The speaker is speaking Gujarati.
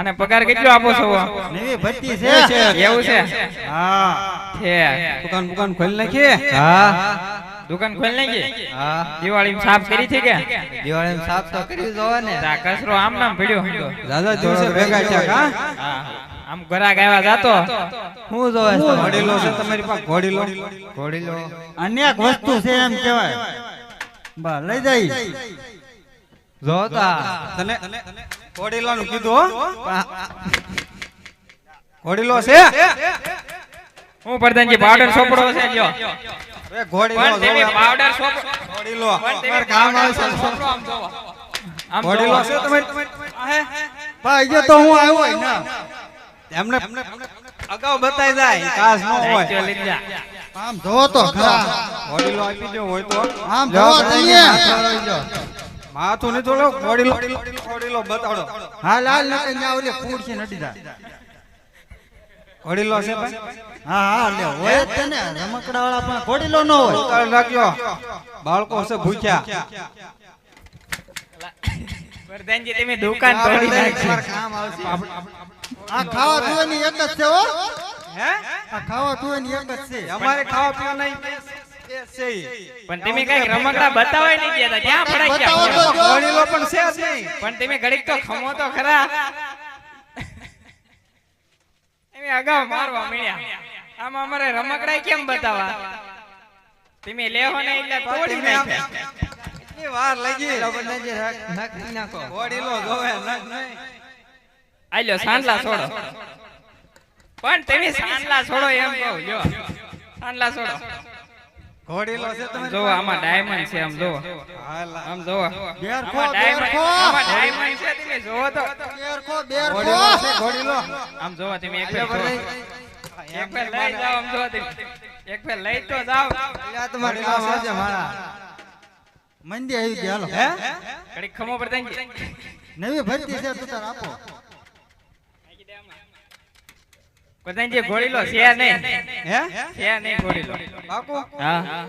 આને પગાર કેટલો આપો છો? નવી ભરતી છે. એવું છે? હા. છે. દુકાન દુકાન ખોલી નાખીએ હા. દુકાન ખોલી નાખી? હા. દિવાળી સાફ કરી છે કે? દિવાળી સાફ તો કર્યું જોવે ને આ કચરો આમ નામ પડ્યો. હતો. દાદા દિવસે ભેગા છે હા. આમ ઘરાક ગાવા જાતો. હું જોવે ઘોડીલો છે તમારી પાસે ઘોડીલો. ઘોડીલો. અનેક વસ્તુ છે એમ કહેવાય. બા લઈ જાય જોતા તને ઘોડીલો નું કીધું ઘોડીલો છે? હું પ્રધાનજી પાવડર સોપડો છે જો. એ ઘોડીલો પણ પાવડર સોપડો ઘોડીલો તમે તમારે કામ આવશે સોપડો આમ જોવો. આમ ઘોડીલો. છે તમારી ભાઈ જો તો હું આવ્યો હોય ના. એમને અગાઉ બતાઈ જાય કાસ ન હોય. આમ જોવો તો ખરા. ઘોડીલો આપી દો હોય તો. આમ જોવો તમે માથું નહીં લો ઘોડીલો ઘોડીલો બતાડો. હા લાલ નકર ન્યા ઓલી ફૂડ છે નડી જાય ઘોડીલો છે ભાઈ? હા હા લે હોય જ ને રમકડા વાળા પણ ઘોડીલો ન હોય. તાળ રાખ્યો બાળકો છે ભૂખ્યા. વરદાનજી તમે દુકાન તોડી નાખી. કામ આવશે. આ ખાવા પીવાની એક જ છે હો. હે? આ ખાવા પીવાની એક જ છે. અમારે ખાવા પીવા નહીં. છે. પણ તમે કઈ રમકડા બતાવાય નહીં ગયા ક્યાં પડાઈ બતાવો તો ગયા પણ છે જ નહીં. પણ તમે ઘડીક તો ખમો તો ખરા. તમે અગાઉ મારવા મળ્યા આમ અમારે રમકડા કેમ બતાવા તમે લેવો ને એટલે તોડી નાખ્યા કેટલી વાર લાગી. નાખી નાખો. ઘોડીલો જોવે નખ. નહીં આલ્યો સાંડલા છોડો. પણ તમે સાંડલા છોડો એમ કહો જો સાંડલા છોડો. ઘોડીલો છે તમે જોવો આમાં ડાયમંડ છે આમ જોવો હાલા. આમ જોવો બેરખો, બેરખો. આમાં ડાયમંડ છે તમે જોવો તો. બેરખો બેરખો. ઘોડીલો છે ઘોડીલો. આમ જોવો તમે એક ફેર. જોવો. એક ફેર લઈ આમ જોવો તમે. એક ફેર લઈ તો તમારે મારા. મંદી આવી ગયા હે ખમો નવી ભરતી છે તું તાર આપો. પતંજે ઘોડી લો છે નહીં. હે? છે નહીં ઘોડી લો બાપુ હા.